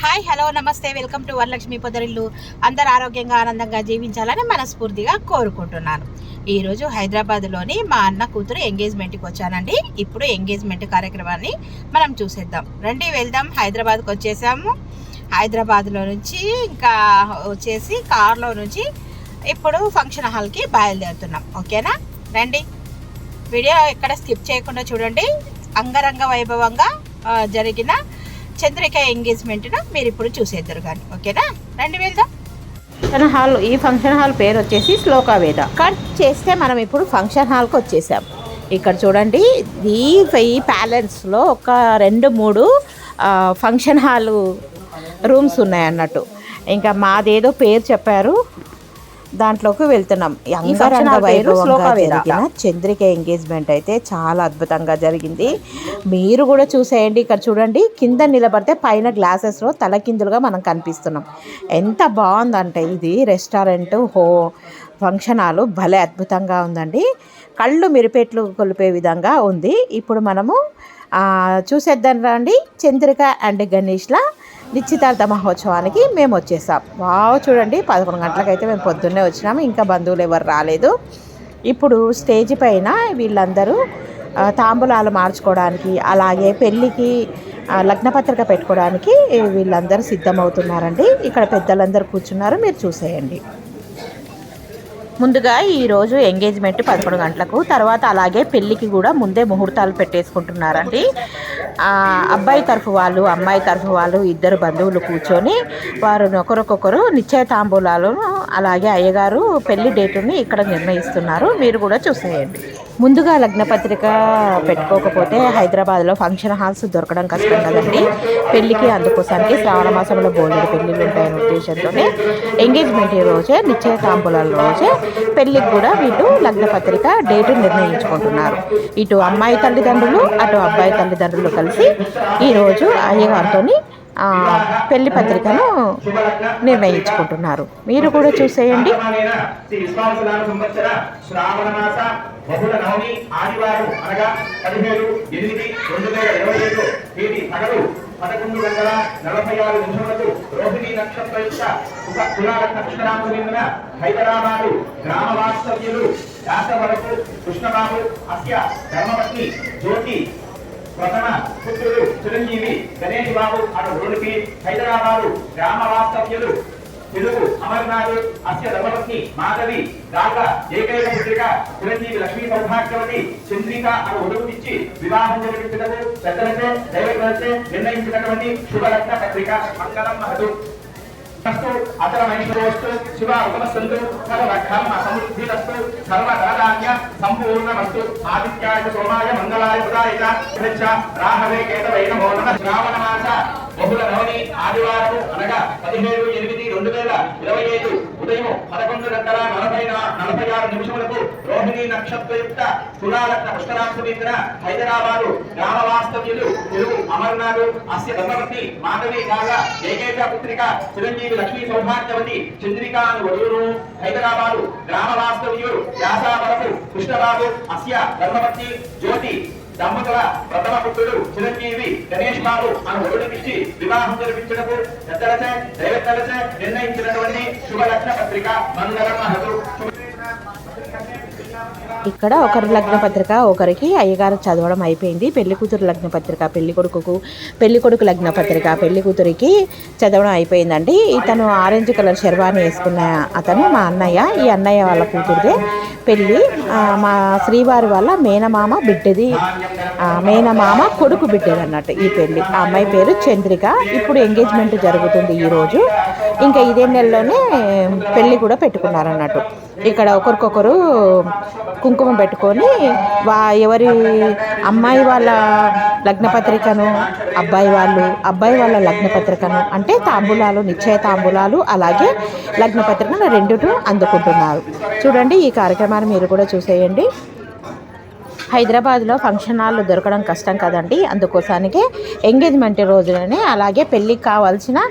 Hi hello నమస్తే. Welcome to Varalakshmi Podarillu. అందరు ఆరోగ్యంగా ఆనందంగా జీవించాలని మనస్ఫూర్తిగా కోరుకుంటున్నాను. ఈరోజు హైదరాబాద్లోని మా అన్న కూతురు ఎంగేజ్మెంట్కి వచ్చానండి. ఇప్పుడు ఎంగేజ్మెంట్ కార్యక్రమాన్ని మనం చూసేద్దాం. రండి వెళ్దాం. హైదరాబాద్కి వచ్చేసాము. హైదరాబాద్లో నుంచి ఇంకా వచ్చేసి కార్లో నుంచి ఇప్పుడు ఫంక్షన్ హాల్కి బయలుదేరుతున్నాం. ఓకేనా? రండి. వీడియో ఎక్కడ స్కిప్ చేయకుండా చూడండి. అంగరంగ వైభవంగా జరిగిన చంద్రిక ఎంగేజ్మెంట్ను మీరు ఇప్పుడు చూసేద్దరు కానీ ఓకేనా? రండి వెళ్దాం. ఫంక్షన్ హాల్ ఈ ఫంక్షన్ హాల్ పేరు వచ్చేసి శ్లోకావేద కట్ చేస్తే మనం ఇప్పుడు ఫంక్షన్ హాల్కి వచ్చేసాం. ఇక్కడ చూడండి ఈ ఈ ప్యాలెన్స్లో ఒక రెండు మూడు ఫంక్షన్ హాల్ రూమ్స్ ఉన్నాయి అన్నట్టు. ఇంకా మాదేదో పేరు చెప్పారు. దాంట్లోకి వెళ్తున్నాం. అంగరంగ వైభవంగా జరిగిన చంద్రిక ఎంగేజ్మెంట్ అయితే చాలా అద్భుతంగా జరిగింది. మీరు కూడా చూసేయండి. ఇక్కడ చూడండి కింద నిలబడితే పైన గ్లాసెస్లో తలకిందులుగా మనం కనిపిస్తున్నాం. ఎంత బాగుందంటే ఇది రెస్టారెంట్ హో ఫంక్షన్ హాలు భలే అద్భుతంగా ఉందండి. కళ్ళు మిరిపెట్లు కొలిపే విధంగా ఉంది. ఇప్పుడు మనము చూసేద్దాం రండి. చంద్రిక అండ్ గణేష్ల నిశ్చితార్థ మహోత్సవానికి మేము వచ్చేసాం. వావ్ చూడండి పదకొండు గంటలకైతే మేము పొద్దున్నే వచ్చినాము. ఇంకా బంధువులు ఎవరు రాలేదు. ఇప్పుడు స్టేజ్ పైన వీళ్ళందరూ తాంబూలాలు మార్చుకోవడానికి అలాగే పెళ్ళికి లగ్నపత్రిక పెట్టుకోవడానికి వీళ్ళందరూ సిద్ధమవుతున్నారండి. ఇక్కడ పెద్దలందరూ కూర్చున్నారు. మీరు చూసేయండి. ముందుగా ఈరోజు ఎంగేజ్మెంట్ పదకొండు గంటలకు తర్వాత అలాగే పెళ్ళికి కూడా ముందే ముహూర్తాలు పెట్టేసుకుంటున్నారండి. అబ్బాయి తరఫు వాళ్ళు అమ్మాయి తరఫు వాళ్ళు ఇద్దరు బంధువులు కూర్చొని వారు ఒకరికొకరు నిశ్చయ తాంబూలాలను అలాగే అయ్యగారు పెళ్ళి డేటుని ఇక్కడ నిర్ణయిస్తున్నారు. మీరు కూడా చూసేయండి. ముందుగా లగ్నపత్రిక పెట్టుకోకపోతే హైదరాబాద్లో ఫంక్షన్ హాల్స్ దొరకడం కష్టం కదండి. పెళ్ళికి అందుకోసానికి శ్రావణ మాసంలో బోలెడు పెళ్ళిళ్ళు ఉంటాయనే ఉద్దేశంతోనే ఎంగేజ్మెంట్ రోజే నిశ్చయ తాంబూలాల రోజే పెళ్ళికి కూడా వీళ్ళు లగ్నపత్రిక డేటు నిర్ణయించుకుంటున్నారు. ఇటు అమ్మాయి తల్లిదండ్రులు అటు అబ్బాయి తల్లిదండ్రులు కలిసి ఈరోజు అయ్యగారితో పెళ్ళి పత్రికను నిర్ణయించుకుంటున్నారు. మీరు కూడా చూసేయండి. బహుళ నవమి ఆదివారం అనగా పదిహేడు ఎనిమిది రెండు వేల ఇరవై ఏడు తేదీ పగలు పదకొండు గంటల నలభై ఆరు నిమిషములకు రోహిణి నక్షత్ర యొక్క కులాల నక్షరాము కృష్ణరామచంద్ర హైదరాబాదు గ్రామ వాస్తవ్యులు దాసవరపు కృష్ణబాబు అస్య ధర్మపత్ని జ్యోతి ప్రథమ పుత్రుడు చిరంజీవి గణేష్ బాబు అను వరుడికి హైదరాబాదు గ్రామ వాస్తవ్యులు తెలుగు అమర్నాథ్ అస్య ధర్మపత్ని మాధవి దాకా ఏకైక పుత్రిక చిరంజీవి లక్ష్మీ సౌభాగ్యవతి చంద్రిక అని వరుడిచ్చి వివాహం జరిపించటకు పెద్దలచే దైవకులచే నిర్ణయించినటువంటి శుభరత్న పత్రిక మంగళం మహదు. అస్తు అతర మహిళోస్తు శివ ఉపమస్తంతు సర్వ సమృద్ధిరస్తు సర్వ సంపూర్ణమస్తు ఆదిత్యాయ సోమాయ మంగళాయ బుధాయ చ రాహవే కేతవై నమో శ్రావణ మాస బహుళ నవమి అనగా పదిహేడు ఎనిమిది రెండు వేల ఇరవై ఐదు ఉదయం పదకొండు గంటల నలభై నా- నలభై ఆరు నిమిషములకు రోహిణి నక్షత్రయుక్త తులాలగ్న పుష్కరాంశుమిత్ర హైదరాబాదు గ్రామ వాస్తవ్యులు తెలుగు అమర్నాథు అస్య ధర్మపతి మాధవి కాగా ఏకైక పుత్రిక చిరంజీవి లక్ష్మీ సౌభాగ్యవతి చంద్రికా అను వధువును హైదరాబాదు గ్రామ వాస్తవ్యులు వ్యాసావరపు కృష్ణబాబు అస్య ధర్మపతి జ్యోతి దంపతుల ప్రథమ పుత్రుడు చిరంజీవి గణేష్ బాబు అను వరుడికిచ్చి వివాహం జరిపించడకు పెద్దలచే దైవజ్ఞలచే నిర్ణయించినటువంటి శుభలగ్న పత్రిక మంగళం మహదు ఇక్కడ ఒకరి లగ్న పత్రిక ఒకరికి అయ్యగారు చదవడం అయిపోయింది. పెళ్ళి కూతురు లగ్న పత్రిక పెళ్ళి కొడుకుకు పెళ్ళి కొడుకు లగ్న పత్రిక పెళ్ళి కూతురికి చదవడం అయిపోయిందండి. ఇతను ఆరెంజ్ కలర్ శర్వాణి వేసుకున్న అతను మా అన్నయ్య. ఈ అన్నయ్య వాళ్ళ కూతురుదే పెళ్ళి. మా శ్రీవారి వాళ్ళ మేనమామ బిడ్డది. మేనమామ కొడుకు బిడ్డది అన్నట్టు ఈ పెళ్ళి ఆ అమ్మాయి పేరు చంద్రిక. ఇప్పుడు ఎంగేజ్మెంట్ జరుగుతుంది ఈరోజు ఇంకా ఇదే నెలలోనే పెళ్ళి కూడా పెట్టుకున్నారు అన్నట్టు ఇక్కడ ఒకరికొకరు కుంకుమ పెట్టుకొని వా ఎవరి అమ్మాయి వాళ్ళ లగ్నపత్రికను అబ్బాయి వాళ్ళు అబ్బాయి వాళ్ళ లగ్నపత్రికను అంటే తాంబూలాలు నిశ్చయ తాంబూలాలు అలాగే లగ్నపత్రికను రెండును అందుకుంటున్నారు. చూడండి ఈ కార్యక్రమాన్ని మీరు కూడా చూసేయండి. హైదరాబాద్లో ఫంక్షన్ హాల్ దొరకడం కష్టం కదండి. అందుకోసానికి ఎంగేజ్మెంట్ రోజులనే అలాగే పెళ్ళికి కావాల్సిన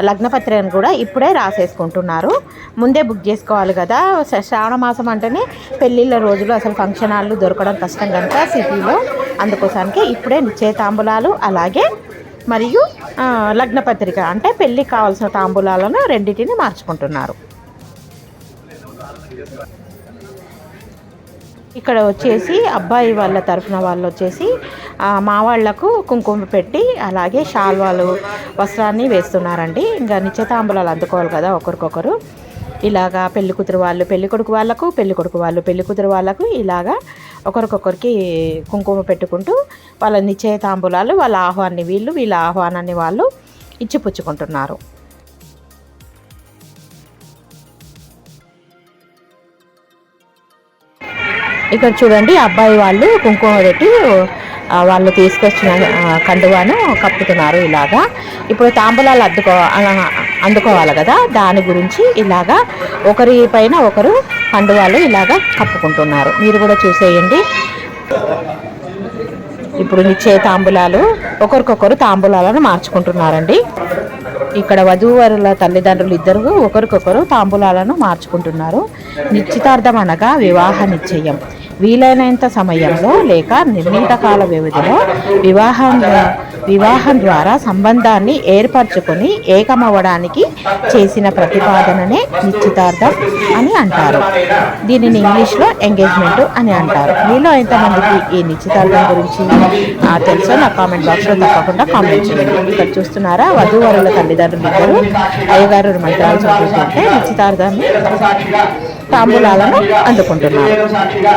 లగ్నపత్రికను కూడా ఇప్పుడే రాసేసుకుంటున్నారు. ముందే బుక్ చేసుకోవాలి కదా. శ- శ్రావణ మాసం అంటేనే పెళ్ళిళ్ళ రోజులు అసలు ఫంక్షన్ హాల్ దొరకడం కష్టం కనుక సిటీలో. అందుకోసానికి ఇప్పుడే నిశ్చయ తాంబూలాలు అలాగే మరియు లగ్నపత్రిక అంటే పెళ్ళికి కావాల్సిన తాంబూలాలను రెండింటిని మార్చుకుంటున్నారు. ఇక్కడ వచ్చేసి అబ్బాయి వాళ్ళ తరఫున వాళ్ళు వచ్చేసి మా వాళ్ళకు కుంకుమ పెట్టి అలాగే శాల్వాలు వస్త్రాన్ని వేస్తున్నారండి. ఇంకా నిశ్చితాంబులాలు అందుకోవాలి కదా ఒకరికొకరు. ఇలాగా పెళ్ళి కూతురు వాళ్ళు పెళ్ళి కొడుకు వాళ్ళకు పెళ్ళి కొడుకు వాళ్ళు పెళ్ళి కూతురు వాళ్ళకు ఇలాగా ఒకరికొకరికి కుంకుమ పెట్టుకుంటూ వాళ్ళ నిశ్చయ తాంబూలాలు వాళ్ళ ఆహ్వాన్ని వీళ్ళు వీళ్ళ ఆహ్వానాన్ని వాళ్ళు ఇచ్చిపుచ్చుకుంటున్నారు. ఇక్కడ చూడండి అబ్బాయి వాళ్ళు కుంకుమ పెట్టి వాళ్ళు తీసుకొచ్చిన కండువాను కప్పుతున్నారు ఇలాగా. ఇప్పుడు తాంబూలాలు అద్దుకో అందుకోవాలి కదా దాని గురించి ఇలాగా ఒకరి పైన ఒకరు కండువాలు ఇలాగా కప్పుకుంటున్నారు. మీరు కూడా చూసేయండి. ఇప్పుడు నిచ్చే తాంబూలాలు ఒకరికొకరు తాంబూలాలను మార్చుకుంటున్నారండి. ఇక్కడ వధూవరుల తల్లిదండ్రులు ఇద్దరు ఒకరికొకరు తాంబూలాలను మార్చుకుంటున్నారు. నిశ్చితార్థం అనగా వివాహ నిశ్చయం. వీలైనంత సమయంలో లేక నిర్ణీత కాల వ్యవధిలో వివాహం వివాహం ద్వారా సంబంధాన్ని ఏర్పరచుకొని ఏకమవ్వడానికి చేసిన ప్రతిపాదననే నిశ్చితార్థం అని అంటారు. దీనిని ఇంగ్లీష్లో ఎంగేజ్మెంట్ అని అంటారు. మీలో ఎంతమందికి ఈ నిశ్చితార్థం గురించి తెలుసో నా కామెంట్ బాక్స్లో తప్పకుండా కామెంట్ చేయండి. ఇక్కడ చూస్తున్నారా? వధూవరుల తల్లిదండ్రులు ఇద్దరు అయ్యగారు మంత్రాలు చదువుతుంటే నిశ్చితార్థాన్ని తాంబూలాలను అందుకుంటున్నారు. సాక్షిగా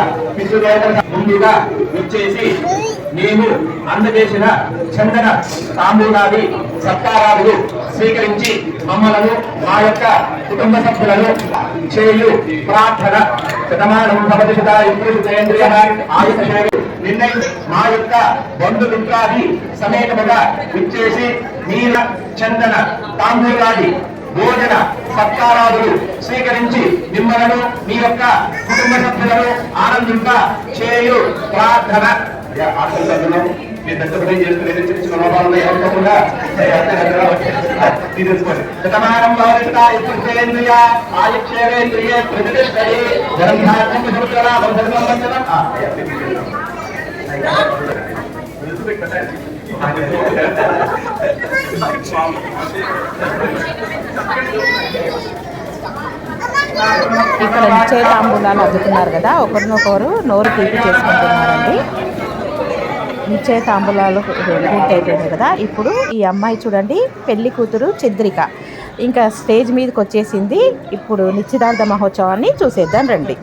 అందజేసిన చందన తాంబూలాది సత్కారాలు స్వీకరించి మమ్మలను మా యొక్క కుటుంబ సభ్యులను చేయు ప్రార్థన శతమానం భవతి శత ఆయుధ ఆయుషేయు నిర్ణయం మా యొక్క బంధుమిత్రాది సమేతముగా విచ్చేసి నీల చందన తాంబూలాది భోజన సత్కారాదులు స్వీకరించి మిమ్మలను మీ యొక్క కుటుంబ సభ్యులను ఆనందింప చేయు ప్రార్థన. అయ్యా, ఆకలి సభ్యులు, చిన్న చిన్న లోపాలను శతమానం గ్రంథాత్మక ఇక్కడ నిశ్చయ తాంబూలాలు అద్దుతున్నారు కదా ఒకరినొకరు నోరు తీపి చేసుకుంటున్నారండి. నిశ్చయ తాంబూలాలు పూర్తి అయిపోయింది కదా. ఇప్పుడు ఈ అమ్మాయి చూడండి పెళ్ళి కూతురు చంద్రిక. ఇంకా స్టేజ్ మీదకి వచ్చేసింది. ఇప్పుడు నిశ్చితార్థ మహోత్సవాన్ని చూసేద్దాం రండి.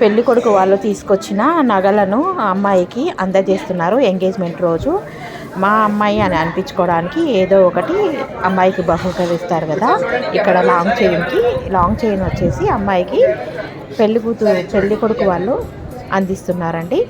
పెళ్ళి కొడుకు వాళ్ళు తీసుకొచ్చిన నగలను అమ్మాయికి అందజేస్తున్నారు ఎంగేజ్మెంట్ రోజు. మా అమ్మాయి అని అనిపించుకోవడానికి ఏదో ఒకటి అమ్మాయికి బహుకరిస్తారు కదా. ఇక్కడ లాంగ్ చైన్కి లాంగ్ చైన్ వచ్చేసి అమ్మాయికి పెళ్ళి కూతురు పెళ్ళి కొడుకు వాళ్ళు అందిస్తున్నారండి.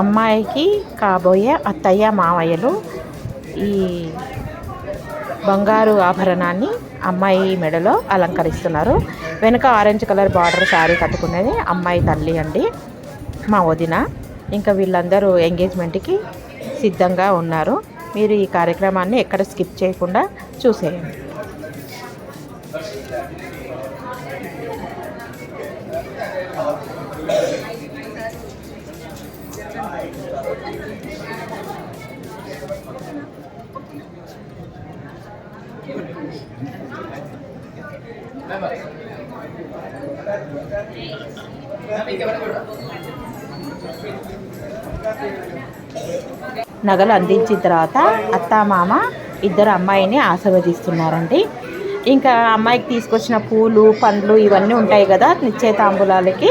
అమ్మాయికి కాబోయే అత్తయ్య మావయ్యలు ఈ బంగారు ఆభరణాన్ని అమ్మాయి మెడలో అలంకరిస్తున్నారు. వెనుక ఆరెంజ్ కలర్ బార్డర్ శారీ కట్టుకునేది అమ్మాయి తల్లి అండి. మా వదిన ఇంకా వీళ్ళందరూ ఎంగేజ్మెంట్కి సిద్ధంగా ఉన్నారు. మీరు ఈ కార్యక్రమాన్ని ఎక్కడ స్కిప్ చేయకుండా చూసేయండి. నగలు అందించిన తర్వాత అత్త మామ ఇద్దరు అమ్మాయిని ఆశీర్వదిస్తున్నారండి. ఇంకా అమ్మాయికి తీసుకొచ్చిన పూలు పండ్లు ఇవన్నీ ఉంటాయి కదా నిశ్చయ తాంబూలాలకి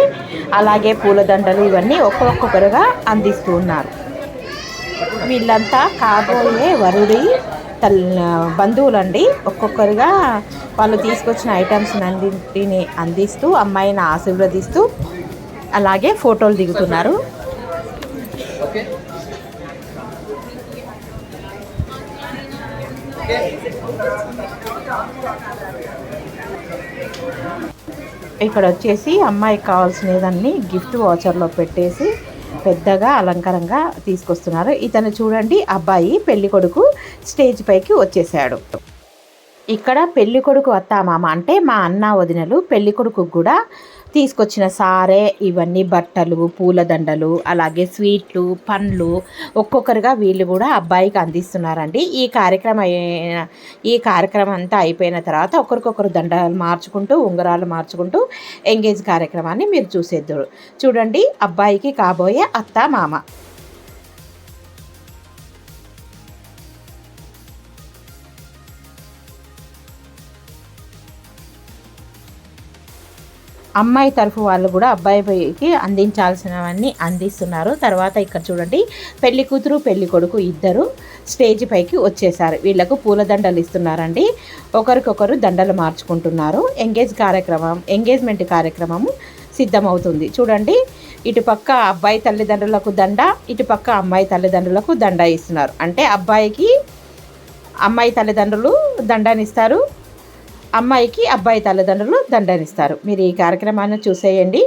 అలాగే పూలదండలు ఇవన్నీ ఒక్కొక్కరుగా అందిస్తూ ఉన్నారు. వీళ్ళంతా కాబోయే వరుడి బంధువులండి. ఒక్కొక్కరుగా వాళ్ళు తీసుకొచ్చిన ఐటమ్స్ అన్నింటిని అందిస్తూ అమ్మాయిని ఆశీర్వదిస్తూ అలాగే ఫోటోలు దిగుతున్నారు. ఇక్కడ వచ్చేసి అమ్మాయికి కావాల్సినదాన్ని గిఫ్ట్ వాచర్లో పెట్టేసి పెద్దగా అలంకారంగా తీసుకొస్తున్నారు. ఇతను చూడండి అబ్బాయి పెళ్ళి కొడుకు స్టేజ్ పైకి వచ్చేసాడు ఇక్కడ పెళ్ళి కొడుకు అత్త మామ అంటే మా అన్న వదినలు పెళ్ళి కొడుకు కూడా తీసుకొచ్చిన సారే ఇవన్నీ బట్టలు పూలదండలు అలాగే స్వీట్లు పండ్లు ఒక్కొక్కరుగా వీళ్ళు కూడా అబ్బాయికి అందిస్తున్నారండి. ఈ కార్యక్రమం ఈ కార్యక్రమం అంతా అయిపోయిన తర్వాత ఒకరికొకరు దండలు మార్చుకుంటూ ఉంగరాలు మార్చుకుంటూ ఎంగేజ్ కార్యక్రమాన్ని మీరు చూసేద్దరు చూడండి అబ్బాయికి కాబోయే అత్త మామ అమ్మాయి తరఫు వాళ్ళు కూడా అబ్బాయికి అందించాల్సినవన్నీ అందిస్తున్నారు. తర్వాత ఇక్కడ చూడండి పెళ్ళి కూతురు పెళ్ళి కొడుకు ఇద్దరు స్టేజ్ పైకి వచ్చేసారు. వీళ్ళకు పూలదండలు ఇస్తున్నారండి. ఒకరికొకరు దండలు మార్చుకుంటున్నారు. ఎంగేజ్ కార్యక్రమం ఎంగేజ్మెంట్ కార్యక్రమము సిద్ధమవుతుంది. చూడండి ఇటుపక్క అబ్బాయి తల్లిదండ్రులకు దండ ఇటుపక్క అమ్మాయి తల్లిదండ్రులకు దండ ఇస్తున్నారు. అంటే అబ్బాయికి అమ్మాయి తల్లిదండ్రులు దండనిస్తారు. అమ్మాయికి అబ్బాయి తల్లిదండ్రులు దండనిస్తారు. మీరు ఈ కార్యక్రమాన్ని చూసేయండి.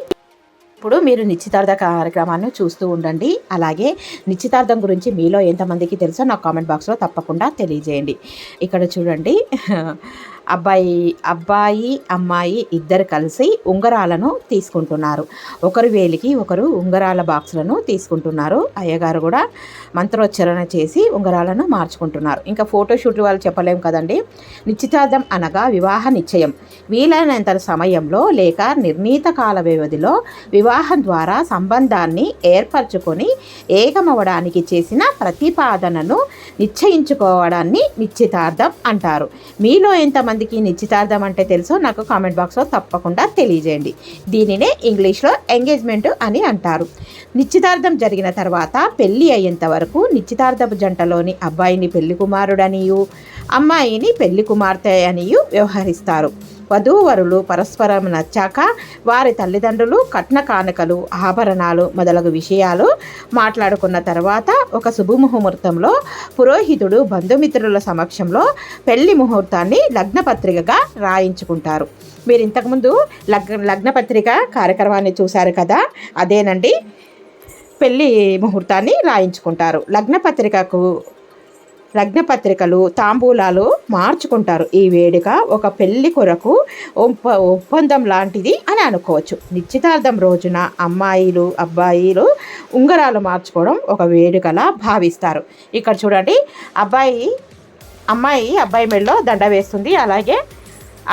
ఇప్పుడు మీరు నిశ్చితార్థ కార్యక్రమాన్ని చూస్తూ ఉండండి. అలాగే నిశ్చితార్థం గురించి మీలో ఎంతమందికి తెలుసో నాకు కామెంట్ బాక్స్లో తప్పకుండా తెలియజేయండి. ఇక్కడ చూడండి. అబ్బాయి అబ్బాయి అమ్మాయి ఇద్దరు కలిసి ఉంగరాలను తీసుకుంటున్నారు. ఒకరు వేలికి ఒకరు ఉంగరాల బాక్సులను తీసుకుంటున్నారు. అయ్యగారు కూడా మంత్రోచ్చరణ చేసి ఉంగరాలను మార్చుకుంటున్నారు. ఇంకా ఫోటోషూట్ వాళ్ళు చెప్పలేం కదండి? నిశ్చితార్థం అనగా వివాహ నిశ్చయం. వీలైనంత సమయంలో లేక నిర్ణీత కాల వ్యవధిలో వివాహం ద్వారా సంబంధాన్ని ఏర్పరచుకొని ఏకమవడానికి చేసిన ప్రతిపాదనను నిశ్చయించుకోవడాన్ని నిశ్చితార్థం అంటారు. మీలో ఎంతమంది మందికి నిశ్చితార్థం అంటే తెలుసో నాకు కామెంట్ బాక్స్లో తప్పకుండా తెలియజేయండి. దీనినే ఇంగ్లీష్లో ఎంగేజ్మెంట్ అని అంటారు. నిశ్చితార్థం జరిగిన తర్వాత పెళ్ళి అయ్యేంత వరకు నిశ్చితార్థపు జంటలోని అబ్బాయిని పెళ్ళి కుమారుడనియు అమ్మాయిని పెళ్ళి కుమార్తె అనియు వ్యవహరిస్తారు. వధూవరులు పరస్పరం నచ్చాక వారి తల్లిదండ్రులు కట్న కానుకలు ఆభరణాలు మొదలగు విషయాలు మాట్లాడుకున్న తర్వాత ఒక శుభముహూర్తంలో పురోహితుడు బంధుమిత్రుల సమక్షంలో పెళ్ళి ముహూర్తాన్ని లగ్నపత్రికగా రాయించుకుంటారు. మీరు ఇంతకుముందు లగ్న లగ్నపత్రిక కార్యక్రమాన్ని చూశారు కదా? అదేనండి. పెళ్ళి ముహూర్తాన్ని రాయించుకుంటారు. లగ్నపత్రికకు లగ్నపత్రికలు తాంబూలాలు మార్చుకుంటారు. ఈ వేడుక ఒక పెళ్ళి కొరకు ఒప్ప ఒప్పందం లాంటిది అని అనుకోవచ్చు. నిశ్చితార్థం రోజున అమ్మాయిలు అబ్బాయిలు ఉంగరాలు మార్చుకోవడం ఒక వేడుకలా భావిస్తారు. ఇక్కడ చూడండి అబ్బాయి అమ్మాయి అబ్బాయి మెడలో దండ వేస్తుంది. అలాగే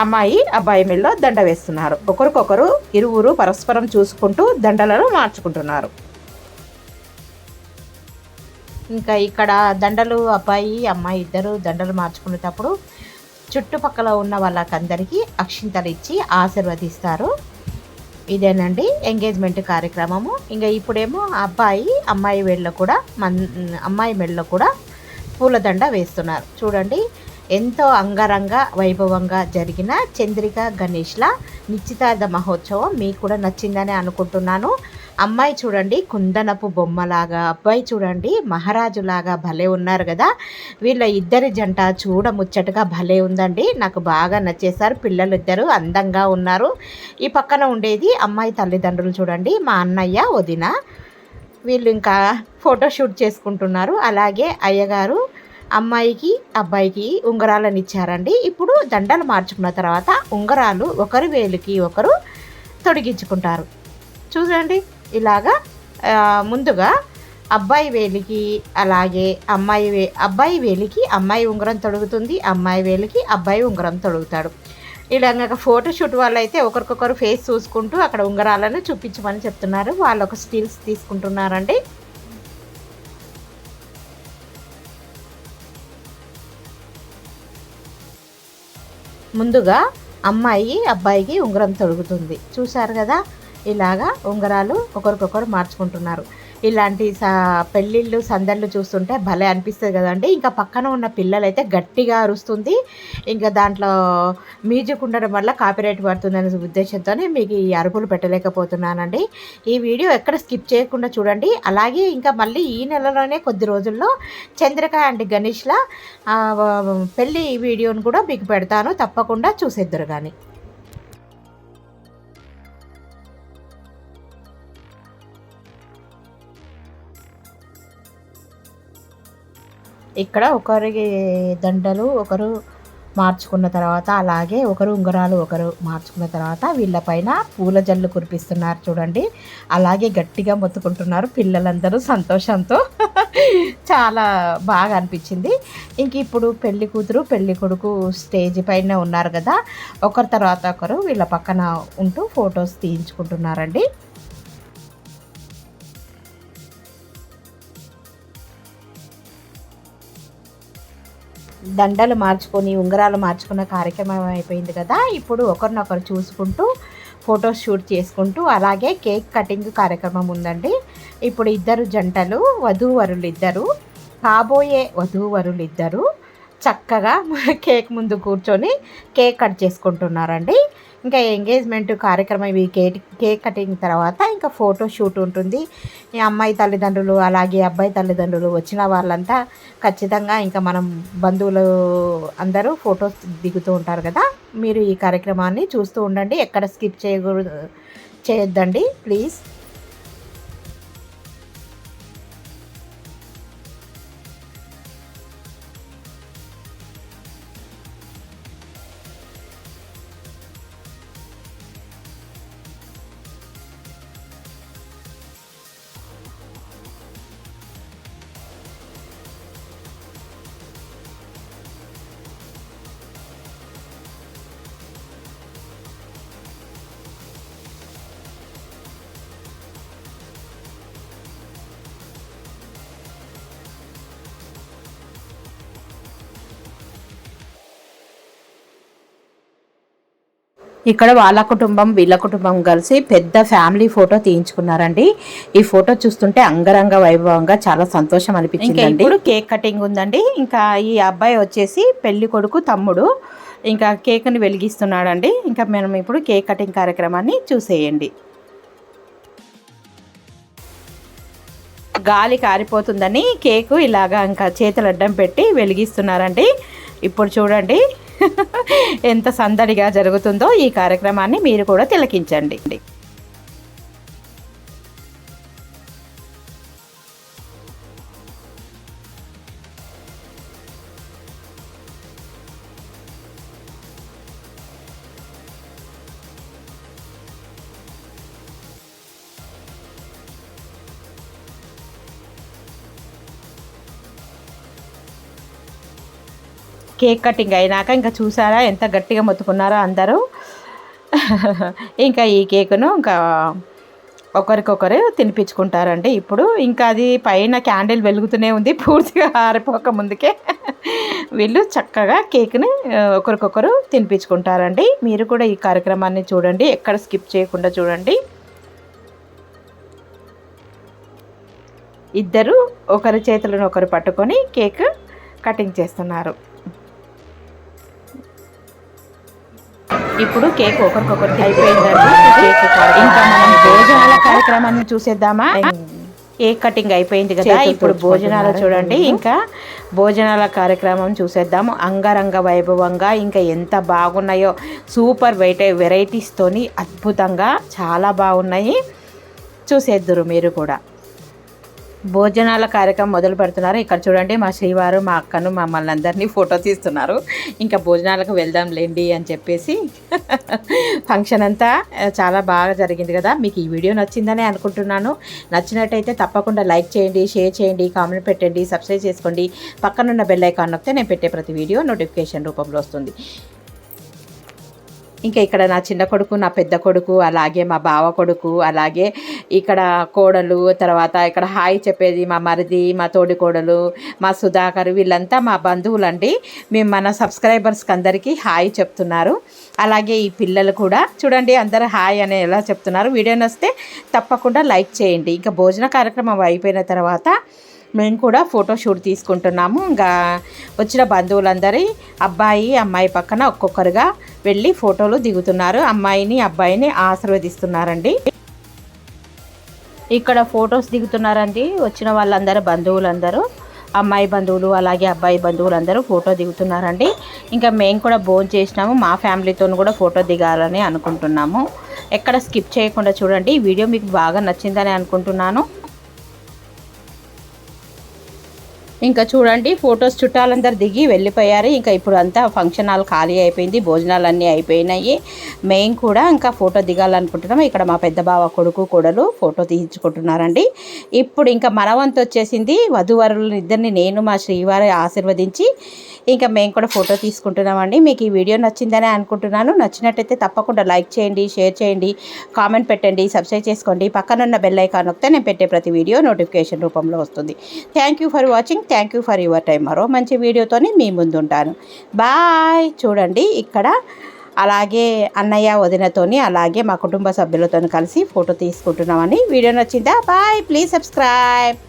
అమ్మాయి అబ్బాయి మెడలో దండ వేస్తున్నారు. ఒకరికొకరు ఇరువురు పరస్పరం చూసుకుంటూ దండలను మార్చుకుంటున్నారు. ఇంకా ఇక్కడ దండలు అబ్బాయి అమ్మాయి ఇద్దరు దండలు మార్చుకునేటప్పుడు చుట్టుపక్కల ఉన్న వాళ్ళకందరికీ అక్షింతలు ఇచ్చి ఆశీర్వదిస్తారు. ఇదేనండి ఎంగేజ్మెంట్ కార్యక్రమము. ఇంకా ఇప్పుడేమో అబ్బాయి అమ్మాయి మెడలో కూడా మన్ అమ్మాయి మెళ్ళ కూడా పూలదండ వేస్తున్నారు. చూడండి ఎంతో అంగరంగ వైభవంగా జరిగిన చంద్రిక గణేష్ల నిశ్చితార్థ మహోత్సవం మీకు కూడా నచ్చిందని అనుకుంటున్నాను. అమ్మాయి చూడండి కుందనపు బొమ్మలాగా అబ్బాయి చూడండి మహారాజులాగా భలే ఉన్నారు కదా. వీళ్ళ ఇద్దరి జంట చూడ ముచ్చటగా భలే ఉందండి. నాకు బాగా నచ్చేసారు పిల్లలు ఇద్దరు అందంగా ఉన్నారు. ఈ పక్కన ఉండేది అమ్మాయి తల్లిదండ్రులు చూడండి మా అన్నయ్య వదిన. వీళ్ళు ఇంకా ఫోటో షూట్ చేసుకుంటున్నారు. అలాగే అయ్యగారు అమ్మాయికి అబ్బాయికి ఉంగరాలను ఇచ్చారండి. ఇప్పుడు దండలు మార్చుకున్న తర్వాత ఉంగరాలు ఒకరి వేలికి ఒకరు తొడిగించుకుంటారు. చూడండి. ఇలాగా ముందుగా అబ్బాయి వేలికి అలాగే అమ్మాయి వే అబ్బాయి వేలికి అమ్మాయి ఉంగరం తొడుగుతుంది అమ్మాయి వేలికి అబ్బాయి ఉంగరం తొడుగుతాడు. ఇలాగ ఫోటోషూట్ వాళ్ళు అయితే ఒకరికొకరు ఫేస్ చూసుకుంటూ అక్కడ ఉంగరాలను చూపించమని చెప్తున్నారు. వాళ్ళు ఒక స్టిల్స్ తీసుకుంటున్నారండి. ముందుగా అమ్మాయి అబ్బాయికి ఉంగరం తొడుగుతుంది. చూశారు కదా? ఇలాగా ఉంగరాలు ఒకరికొకరు మార్చుకుంటున్నారు. ఇలాంటి సా పెళ్ళిళ్ళు సందళ్ళు చూస్తుంటే భలే అనిపిస్తుంది కదండి. ఇంకా పక్కన ఉన్న పిల్లలైతే గట్టిగా అరుస్తుంది. ఇంకా దాంట్లో మ్యూజిక్ ఉండడం వల్ల కాపీరైట్ పడుతుందనే ఉద్దేశంతోనే మీకు ఈ అరుపులు పెట్టలేకపోతున్నానండి. ఈ వీడియో ఎక్కడ స్కిప్ చేయకుండా చూడండి. అలాగే ఇంకా మళ్ళీ ఈ నెలలోనే కొద్ది రోజుల్లో చంద్రిక అండ్ గణేష్ల పెళ్ళి వీడియోని కూడా మీకు పెడతాను. తప్పకుండా చూసేద్దరు కానీ ఇక్కడ ఒకరికి దండలు ఒకరు మార్చుకున్న తర్వాత అలాగే ఒకరు ఉంగరాలు ఒకరు మార్చుకున్న తర్వాత వీళ్ళపైన పూల జల్లు కురిపిస్తున్నారు చూడండి. అలాగే గట్టిగా మొత్తుకుంటున్నారు పిల్లలందరూ సంతోషంతో. చాలా బాగా అనిపించింది. ఇంక ఇప్పుడు పెళ్ళి కూతురు పెళ్ళి కొడుకు స్టేజ్ పైన ఉన్నారు కదా. ఒకరి తర్వాత ఒకరు వీళ్ళ పక్కన ఉంటూ ఫొటోస్ తీయించుకుంటున్నారండి. దండలు మార్చుకొని ఉంగరాలు మార్చుకున్న కార్యక్రమం అయిపోయింది కదా. ఇప్పుడు ఒకరినొకరు చూసుకుంటూ ఫొటోస్ షూట్ చేసుకుంటూ అలాగే కేక్ కటింగ్ కార్యక్రమం ఉందండి. ఇప్పుడు ఇద్దరు జంటలు వధూవరులు ఇద్దరు కాబోయే వధూవరులు ఇద్దరు చక్కగా కేక్ ముందు కూర్చొని కేక్ కట్ చేసుకుంటున్నారండి. ఇంకా ఎంగేజ్మెంట్ కార్యక్రమం ఇవి కేక్ కేక్ కటింగ్ తర్వాత ఇంకా ఫోటో షూట్ ఉంటుంది. ఈ అమ్మాయి తల్లిదండ్రులు అలాగే అబ్బాయి తల్లిదండ్రులు వచ్చిన వాళ్ళంతా ఖచ్చితంగా ఇంకా మనం బంధువులు అందరూ ఫొటోస్ దిగుతూ ఉంటారు కదా. మీరు ఈ కార్యక్రమాన్ని చూస్తూ ఉండండి. ఎక్కడ స్కిప్ చేయకూడదు చేయొద్దండి. ప్లీజ్. ఇక్కడ వాళ్ళ కుటుంబం వీళ్ళ కుటుంబం కలిసి పెద్ద ఫ్యామిలీ ఫోటో తీయించుకున్నారండి. ఈ ఫోటో చూస్తుంటే అంగరంగ వైభవంగా చాలా సంతోషం అనిపించింది ఇప్పుడు కేక్ కటింగ్ ఉందండి. ఇంకా ఈ అబ్బాయి వచ్చేసి పెళ్ళి కొడుకు తమ్ముడు. ఇంకా కేక్ని వెలిగిస్తున్నాడండి. ఇంకా మనం ఇప్పుడు కేక్ కటింగ్ కార్యక్రమాన్ని చూసేయండి. గాలి కారిపోతుందని కేకు ఇలాగా ఇంకా చేతులు అడ్డం పెట్టి వెలిగిస్తున్నారండి. ఇప్పుడు చూడండి. ఎంత సందడిగా జరుగుతుందో ఈ కార్యక్రమాన్ని మీరు కూడా తిలకించండి. కేక్ కటింగ్ అయినాక ఇంకా చూసారా ఎంత గట్టిగా మొత్తుకున్నారో అందరూ. ఇంకా ఈ కేకును ఇంకా ఒకరికొకరు తినిపించుకుంటారండి ఇప్పుడు. ఇంకా అది పైన క్యాండిల్ వెలుగుతూనే ఉంది పూర్తిగా ఆరిపోక ముందుకే. వీళ్ళు చక్కగా కేక్ని ఒకరికొకరు తినిపించుకుంటారండి. మీరు కూడా ఈ కార్యక్రమాన్ని చూడండి ఎక్కడ స్కిప్ చేయకుండా చూడండి. ఇద్దరు ఒకరి చేతులను ఒకరు పట్టుకొని కేక్ కటింగ్ చేస్తున్నారు. ఇప్పుడు కేక్ ఒకరికొకరికి అయిపోయిందండి. కేక్ ఇంకా మనం భోజనాల కార్యక్రమాన్ని చూసేద్దామా? కేక్ కటింగ్ అయిపోయింది కదా? ఇప్పుడు భోజనాలు చూడండి. ఇంకా భోజనాల కార్యక్రమం చూసేద్దాము. అంగరంగ వైభవంగా ఇంకా ఎంత బాగున్నాయో సూపర్ వెరైటీ వెరైటీస్తోని అద్భుతంగా చాలా బాగున్నాయి. చూసేద్దురు మీరు కూడా. భోజనాల కార్యక్రమం మొదలు పెడుతున్నారు. ఇక్కడ చూడండి మా శ్రీవారు మా అక్కను మమ్మల్ని అందరినీ ఫోటో తీస్తున్నారు. ఇంకా భోజనాలకు వెళ్దాం లేండి అని చెప్పేసి ఫంక్షన్ అంతా చాలా బాగా జరిగింది కదా. మీకు ఈ వీడియో నచ్చిందని అనుకుంటున్నాను. నచ్చినట్టయితే తప్పకుండా లైక్ చేయండి షేర్ చేయండి కామెంట్ పెట్టండి సబ్స్క్రైబ్ చేసుకోండి. పక్కనున్న బెల్ ఐకాన్ నొక్కితే నేను పెట్టే ప్రతి వీడియో నోటిఫికేషన్ రూపంలో వస్తుంది. ఇంకా ఇక్కడ నా చిన్న కొడుకు నా పెద్ద కొడుకు అలాగే మా బావ కొడుకు అలాగే ఇక్కడ కోడలు తర్వాత ఇక్కడ హాయ్ చెప్పేది మా మరిది మా తోడి కోడలు మా సుధాకర్ వీళ్ళంతా మా బంధువులండి. మేము మన సబ్స్క్రైబర్స్కి అందరికీ హాయ్ చెప్తున్నారు. అలాగే ఈ పిల్లలు కూడా చూడండి అందరు హాయ్ అని ఎలా చెప్తున్నారు. వీడియో నస్తే తప్పకుండా లైక్ చేయండి. ఇంకా భోజన కార్యక్రమం అయిపోయిన తర్వాత మేము కూడా ఫోటో షూట్ తీసుకుంటున్నాము. ఇంకా వచ్చిన బంధువులందరి అబ్బాయి అమ్మాయి పక్కన ఒక్కొక్కరుగా వెళ్ళి ఫోటోలు దిగుతున్నారు. అమ్మాయిని అబ్బాయిని ఆశీర్వదిస్తున్నారండి. ఇక్కడ ఫొటోస్ దిగుతున్నారండి. వచ్చిన వాళ్ళందరూ బంధువులందరూ అమ్మాయి బంధువులు అలాగే అబ్బాయి బంధువులందరూ ఫోటో దిగుతున్నారండి. ఇంకా మేము కూడా భోజనం చేసినాము. మా ఫ్యామిలీతో కూడా ఫోటో దిగాలని అనుకుంటున్నాము. ఎక్కడ స్కిప్ చేయకుండా చూడండి. ఈ వీడియో మీకు బాగా నచ్చిందని అనుకుంటున్నాను. ఇంకా చూడండి ఫొటోస్ చుట్టాలందరూ దిగి వెళ్ళిపోయారు. ఇంకా ఇప్పుడు అంతా ఫంక్షన్ హాల్ ఖాళీ అయిపోయింది భోజనాలు అన్నీ అయిపోయినాయి. మేము కూడా ఇంకా ఫోటో దిగాలనుకుంటున్నాం. ఇక్కడ మా పెద్ద బావ కొడుకు కొడలు ఫోటో తీయించుకుంటున్నారండి. ఇప్పుడు ఇంకా మనవంత వచ్చేసింది. వధువరులు ఇద్దరిని నేను మా శ్రీవారి ఆశీర్వదించి ఇంకా మేము కూడా ఫోటో తీసుకుంటున్నామండి. మీకు ఈ వీడియో నచ్చిందని అనుకుంటున్నాను. నచ్చినట్టయితే తప్పకుండా లైక్ చేయండి షేర్ చేయండి కామెంట్ పెట్టండి సబ్స్క్రైబ్ చేసుకోండి. పక్కనున్న బెల్ ఐకాన్ నొక్కితే నేను పెట్టే ప్రతి వీడియో నోటిఫికేషన్ రూపంలో వస్తుంది. Thank you for watching thank you for your time మరో మంచి వీడియోతోనే మీ ముందుంటాను. బాయ్. చూడండి ఇక్కడ అలాగే అన్నయ్య వదినతోని అలాగే మా కుటుంబ సభ్యులతో కలిసి ఫోటో తీసుకుంటున్నామని. వీడియో నచ్చిందా? బాయ్. Please subscribe.